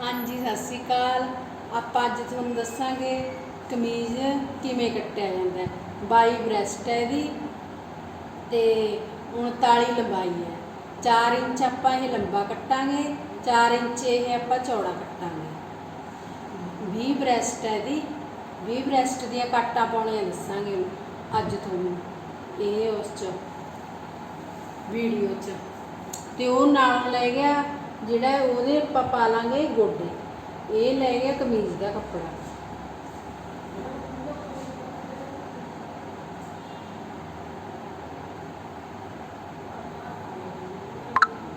ਹਾਂਜੀ, ਸਤਿ ਸ਼੍ਰੀ ਅਕਾਲ। ਆਪਾਂ ਅੱਜ ਤੁਹਾਨੂੰ ਦੱਸਾਂਗੇ ਕਮੀਜ਼ ਕਿਵੇਂ ਕੱਟਿਆ ਜਾਂਦਾ ਹੈ। ਬਾਈ ਬ੍ਰੈਸਟ ਹੈ ਇਹਦੀ ਤੇ 39 ਲੰਬਾਈ ਹੈ। 4 ਇੰਚ ਆਪਾਂ ਇਹ ਲੰਬਾ ਕੱਟਾਂਗੇ 4 ਇੰਚ ਇਹ ਆਪਾਂ ਚੌੜਾ ਕੱਟਾਂਗੇ। 20 ਬ੍ਰੈਸਟ ਹੈ ਇਹਦੀ। 20 ਬ੍ਰੈਸਟ ਦੀਆਂ ਕੱਟਾਂ ਪਾਉਣੀਆਂ ਦੱਸਾਂਗੇ ਅੱਜ ਤੁਹਾਨੂੰ। ਇਹ ਉਸ ਚ, ਵੀਡੀਓ ਚ। ਤੇ ਉਹ ਨਾਲ ਲੈ ਗਿਆ ਜਿਹੜਾ ਉਹਦੇ ਆਪਾਂ ਪਾ ਲਾਂਗੇ ਗੋਡੇ। ਇਹ ਲੈ ਗਿਆ ਕਮੀਜ਼ ਦਾ ਕੱਪੜਾ।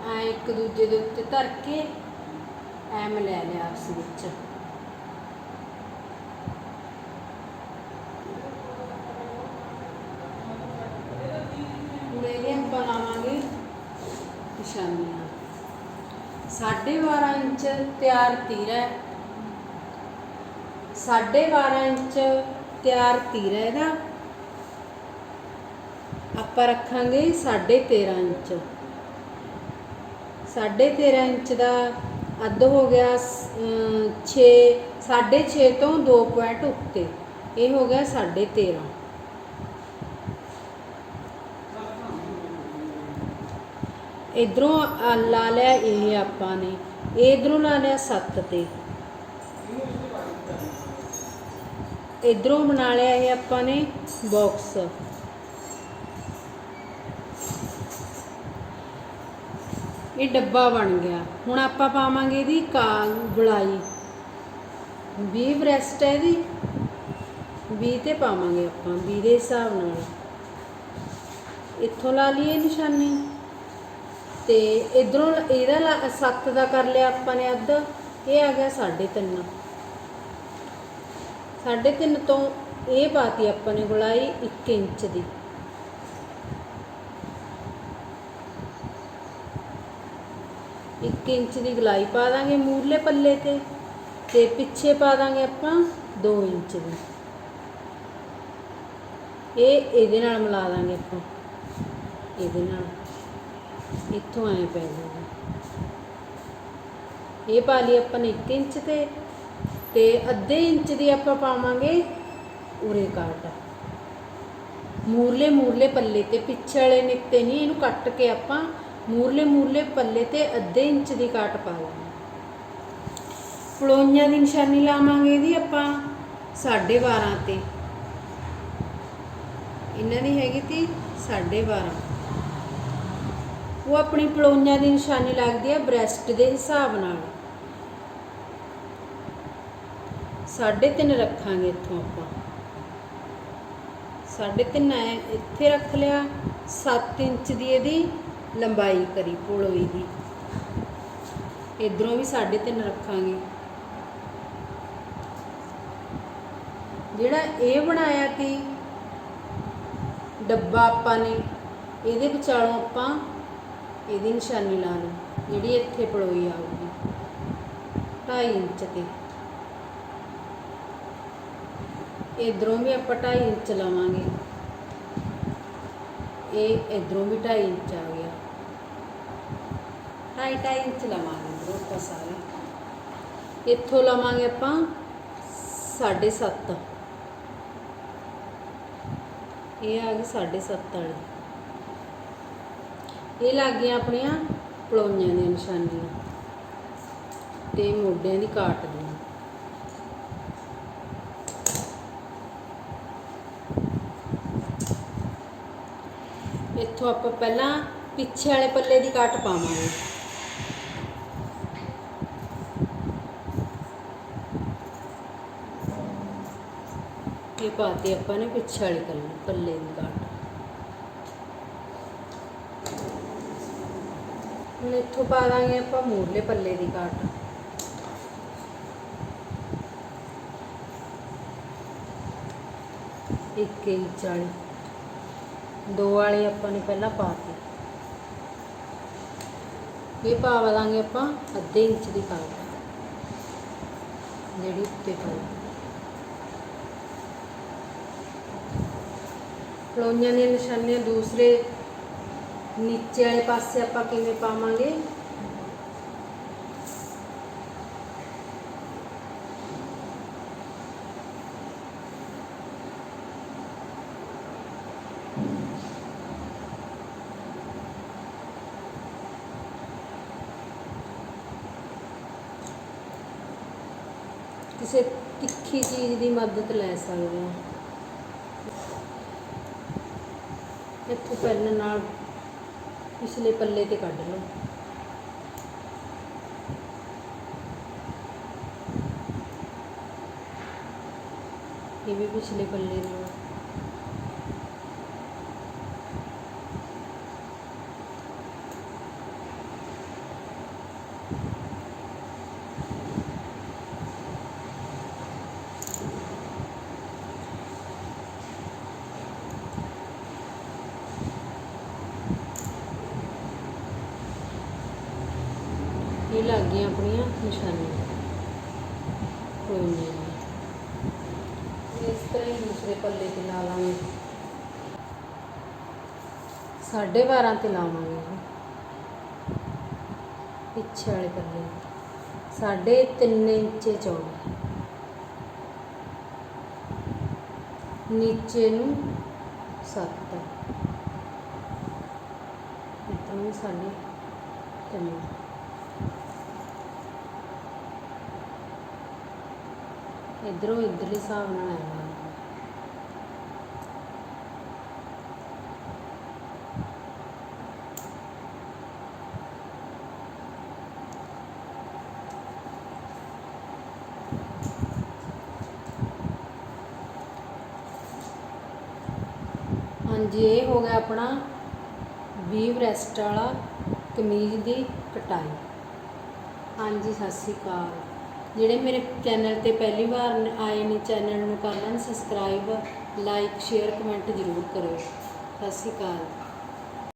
ਆ ਇੱਕ ਦੂਜੇ ਦੇ ਉੱਤੇ ਧਰ ਕੇ ਐਮ ਲੈ ਲਿਆ ਉਸ ਵਿੱਚ। ਹੁਣ ਇਹਦੇ ਆਪਾਂ ਨਿਸ਼ਾਨੀਆਂ। 12.5 ਇੰਚ ਤਿਆਰ ਤੀਰਾ ਹੈ। 12.5 ਇੰਚ ਤਿਆਰ ਤੀਰਾ ਇਹਦਾ। ਆਪਾਂ ਰੱਖਾਂਗੇ 13.5 ਇੰਚ। 13.5 ਇੰਚ ਦਾ ਅੱਧ ਹੋ ਗਿਆ 6 6.5 ਤੋਂ 2 ਪੁਆਇੰਟ ਉੱਤੇ। ਇਹ ਹੋ ਗਿਆ 13.5 ਇਧਰੋਂ ਲਾ ਲਿਆ ਇਹ ਆਪਾਂ ਨੇ। ਇਧਰੋਂ ਲਾ ਲਿਆ 7 ਤੇ। ਇਧਰੋਂ ਬਣਾ ਲਿਆ ਇਹ ਆਪਾਂ ਨੇ ਬਾਕਸ ਇਹ ਡੱਬਾ ਬਣ ਗਿਆ। ਹੁਣ ਆਪਾਂ ਪਾਵਾਂਗੇ ਇਹਦੀ ਕਾ ਗੁਲਾਈ 20 ਬ੍ਰੈਸਟ ਹੈ ਇਹਦੀ। 20 ਤੇ ਪਾਵਾਂਗੇ ਆਪਾਂ 20 ਦੇ ਹਿਸਾਬ ਨਾਲ। ਇੱਥੋਂ ਲਾ ਲਈਏ ਨਿਸ਼ਾਨੀ। ਤੇ ਇਧਰੋਂ ਇਹਦਾ 7 ਦਾ ਕਰ ਲਿਆ ਆਪਾਂ ਨੇ ਅੱਧ, ਇਹ ਆ ਗਿਆ 3.5 3.5 ਤੋਂ ਇਹ ਪਾਤੀ ਆਪਾਂ ਨੇ ਗੁਲਾਈ 1 ਇੰਚ ਦੀ। ਇੱਕ ਇੰਚ ਦੀ ਗਲਾਈ ਪਾ ਦਾਂਗੇ ਮੂਰਲੇ ਪੱਲੇ ਤੇ ਤੇ ਪਿੱਛੇ ਪਾ ਦਾਂਗੇ ਆਪਾਂ 2 ਇੰਚ ਦੀ। ਇਹ ਇਹਦੇ ਨਾਲ ਮਿਲਾ ਦਾਂਗੇ ਆਪਾਂ, ਇਹਦੇ ਨਾਲ। ਇੱਥੋਂ ਐ ਪੈ ਜਾਊਗਾ ਇਹ ਪਾ ਲਈ ਆਪਾਂ ਨੇ 1 ਇੰਚ ਤੇ ਤੇ ਅੱਧੇ ਇੰਚ ਦੀ ਆਪਾਂ ਪਾਵਾਂਗੇ ਉਰੇ ਕਾਟ ਮੂਰਲੇ ਮੂਰਲੇ ਪੱਲੇ ਤੇ, ਪਿੱਛੇ ਵਾਲੇ ਨਿੱਤੇ ਨਹੀਂ, ਇਹਨੂੰ ਕੱਟ ਕੇ ਆਪਾਂ ਮੂਰਲੇ ਮੂਰਲੇ ਪੱਲੇ ਤੇ ਅੱਧੇ ਇੰਚ ਦੀ ਕਾਟ ਪਾ ਲਾਂਗੇ। ਪਲੋਈਆਂ ਦੀ ਨਿਸ਼ਾਨੀ ਲਾਵਾਂਗੇ ਇਹਦੀ ਆਪਾਂ 12.5 ਤੇ। ਇਹਨਾਂ ਦੀ ਹੈਗੀ ਤੀ 12.5 ਉਹ ਆਪਣੀ ਪਲੋਈਆਂ ਦੀ ਨਿਸ਼ਾਨੀ ਲੱਗਦੀ ਹੈ ਬ੍ਰੈਸਟ ਦੇ ਹਿਸਾਬ ਨਾਲ। 3.5 ਰੱਖਾਂਗੇ ਇੱਥੋਂ ਆਪਾਂ। 3.5 ਐ ਇੱਥੇ ਰੱਖ ਲਿਆ 7 ਇੰਚ ਦੀ ਇਹਦੀ ਲੰਬਾਈ ਕਰੀ, ਪਲੋਈ ਦੀ। ਇਧਰੋਂ ਵੀ 3.5 ਰੱਖਾਂਗੇ। ਜਿਹੜਾ ਇਹ ਬਣਾਇਆ ਤੀ ਡੱਬਾ ਆਪਾਂ ਨੇ, ਇਹਦੇ ਵਿਚਾਲੋਂ ਆਪਾਂ ਇਹਦੀ ਨਿਸ਼ਾਨੀ ਲਾ ਲਈ ਜਿਹੜੀ ਇੱਥੇ ਪਲੋਈ ਆਊਗੀ। 2.5 ਇੰਚ ਤੇ। ਇਧਰੋਂ ਵੀ ਆਪਾਂ 2.5 ਇੰਚ ਲਾਵਾਂਗੇ। ਇਹ ਇਧਰੋਂ ਵੀ 2.5 ਇੰਚ ਆ ਗਿਆ। 2.5 ਇੰਚ ਲਵਾਂਗੇ ਇਧਰੋਂ ਆਪਾਂ ਸਾਰਾ। ਇੱਥੋਂ ਲਵਾਂਗੇ ਆਪਾਂ 7.5 ਇਹ ਆ ਗਈ 7.5 ਵਾਲੀ। ਇਹ ਲੱਗ ਗਈਆਂ ਆਪਣੀਆਂ ਪਲੋਈਆਂ ਦੀਆਂ ਨਿਸ਼ਾਨੀਆਂ ਤੇ ਮੋਢਿਆਂ ਦੀ ਕਾਟ ਦੀਆਂ। ਇੱਥੋਂ ਆਪਾਂ ਪਹਿਲਾਂ ਪਿੱਛੇ ਵਾਲੇ ਪੱਲੇ ਦੀ ਕਾਟ ਪਾਵਾਂਗੇ। ਇਹ ਪਾਤੀ ਆਪਾਂ ਨੇ ਪਿੱਛੇ ਵਾਲੇ ਪੱਲੇ ਦੀ ਕਾਟ ਹੁਣ ਇੱਥੋਂ ਪਾ ਦਾਂਗੇ ਆਪਾਂ ਮੂਰਲੇ ਪੱਲੇ ਦੀ ਕੱਟ ਇੱਕ ਇੰਚ ਵਾਲੀ। ਦੋ ਵਾਲੇ ਆਪਾਂ ਨੇ ਪਹਿਲਾਂ ਪਾਤੀ ਇਹ ਪਾ ਦਾਂਗੇ ਆਪਾਂ ਅੱਧੇ ਇੰਚ ਦੀ ਕਾਟ ਜਿਹੜੀ ਉੱਤੇ ਪਾਈ। ਪਲੋਈਆਂ ਦੀਆਂ ਨਿਸ਼ਾਨੀਆਂ ਦੂਸਰੇ ਨੀਚੇ ਵਾਲੇ ਪਾਸੇ ਆਪਾਂ ਕਿਵੇਂ ਪਾਵਾਂਗੇ? ਕਿਸੇ ਤਿੱਖੀ ਚੀਜ਼ ਦੀ ਮਦਦ ਲੈ ਸਕਦੇ ਹਾਂ। ਇੱਥੇ ਪਹਿਲਾਂ ਨਾਲ ਪਿਛਲੇ ਪੱਲੇ ਤੇ ਕੱਢ ਲਓ। ਇਹ ਵੀ ਪਿਛਲੇ ਪੱਲੇ ਨਾਲ ਲੱਗ ਗਈਆਂ ਆਪਣੀਆਂ ਨਿਸ਼ਾਨੀਆਂ। ਕੋਈ ਨਹੀਂ। ਇਸ ਤਰ੍ਹਾਂ ਹੀ ਦੂਸਰੇ ਪੱਲੇ ਤੇ ਲਾ ਲਾਂਗੇ। ਸਾਢੇ 12 ਤੇ ਲਾਵਾਂਗੇ ਪਿੱਛੇ ਵਾਲੇ ਪੱਲੇ। ਸਾਢੇ 3 ਇੰਚ ਚੌੜਾ। ਨੀਚੇ ਨੂੰ 7 ਇੱਧਰੋਂ ਵੀ ਸਾਢੇ 3 ਇਧਰੋਂ ਇਧਰਲੇ ਹਿਸਾਬ ਨਾਲ ਆਇਆ ਹਾਂਜੀ, ਇਹ ਹੋ ਗਿਆ ਆਪਣਾ ਵੀ ਬ੍ਰੈਸਟ ਵਾਲਾ ਕਮੀਜ਼ ਦੀ ਕਟਾਈ। ਹਾਂਜੀ, ਸਤਿ ਸ਼੍ਰੀ ਅਕਾਲ। ਜਿਹੜੇ ਮੇਰੇ ਚੈਨਲ ਤੇ ਪਹਿਲੀ ਵਾਰ ਆਏ ਨੇ ਚੈਨਲ ਨੂੰ ਕਰ ਲੈਣ ਸਬਸਕ੍ਰਾਈਬ ਲਾਈਕ ਸ਼ੇਅਰ ਕਮੈਂਟ ਜ਼ਰੂਰ ਕਰਿਓ। ਸਤਿ ਸ਼੍ਰੀ ਅਕਾਲ।